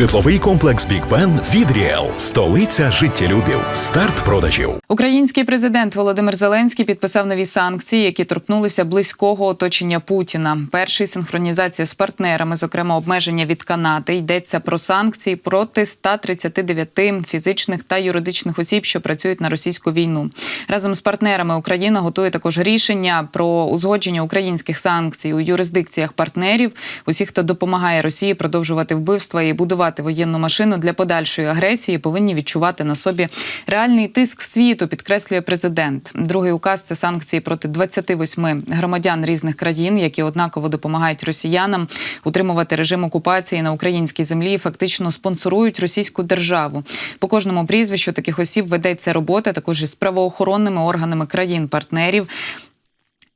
Житловий комплекс Бік Бен від Ріел. Столиця життєлюбів. Старт продажів. Український президент Володимир Зеленський підписав нові санкції, які торкнулися близького оточення Путіна. Перший синхронізація з партнерами, зокрема обмеження від Канади. Йдеться про санкції проти 139 фізичних та юридичних осіб, що працюють на російську війну. Разом з партнерами Україна готує також рішення про узгодження українських санкцій у юрисдикціях партнерів. Усі, хто допомагає Росії продовжувати вбивства і будувати воєнну машину для подальшої агресії, повинні відчувати на собі реальний тиск світу, підкреслює президент. Другий указ це санкції проти 28 громадян різних країн, які однаково допомагають росіянам утримувати режим окупації на українській землі і фактично спонсорують російську державу. По кожному прізвищу таких осіб ведеться робота також із правоохоронними органами країн-партнерів.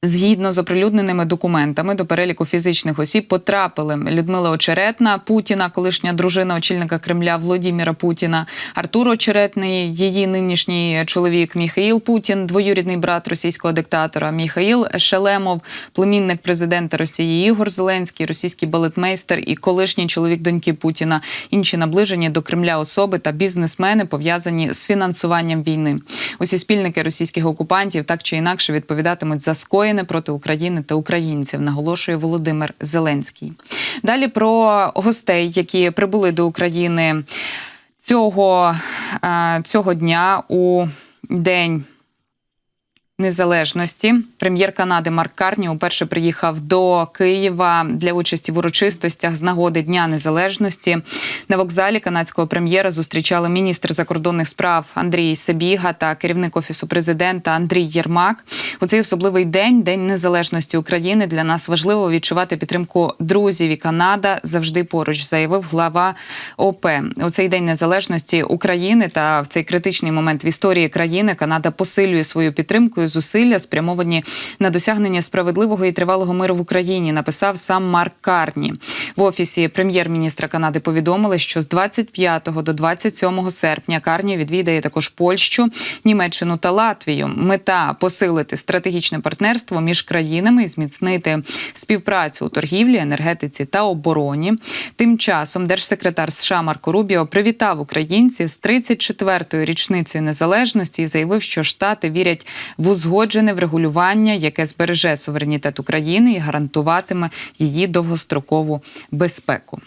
Згідно з оприлюдненими документами до переліку фізичних осіб потрапили Людмила Очеретна, Путіна, колишня дружина очільника Кремля Володимира Путіна, Артур Очеретний, її нинішній чоловік Міхаїл Путін, двоюрідний брат російського диктатора Міхаїл Шелемов, племінник президента Росії Ігор Зеленський, російський балетмейстер і колишній чоловік доньки Путіна, інші наближені до Кремля особи та бізнесмени пов'язані з фінансуванням війни. Усі спільники російських окупантів так чи інакше відповідатимуть за скоєне проти України та українців, наголошує Володимир Зеленський. Далі про гостей, які прибули до України цього, е, цього дня у день. Незалежності прем'єр Канади Марк Карні уперше приїхав до Києва для участі в урочистостях з нагоди Дня Незалежності. На вокзалі канадського прем'єра зустрічали міністр закордонних справ Андрій Сабіга та керівник офісу президента Андрій Єрмак. У цей особливий день, День Незалежності України, для нас важливо відчувати підтримку друзів і Канада завжди поруч, заявив глава ОП. У цей день незалежності України та в цей критичний момент в історії країни Канада посилює свою підтримку і зусилля, спрямовані на досягнення справедливого і тривалого миру в Україні. Написав сам Марк Карні в офісі прем'єр-міністра Канади. Повідомили, що з 25 до 27 серпня Карні відвідає також Польщу, Німеччину та Латвію. Мета посилити стратегічне партнерство між країнами і зміцнити співпрацю у торгівлі, енергетиці та обороні. Тим часом держсекретар США Марко Рубіо привітав українців з 34-ю річницею незалежності і заявив, що штати вірять в узгоджене врегулювання, яке збереже суверенітет України і гарантуватиме її довгострокову безпеку.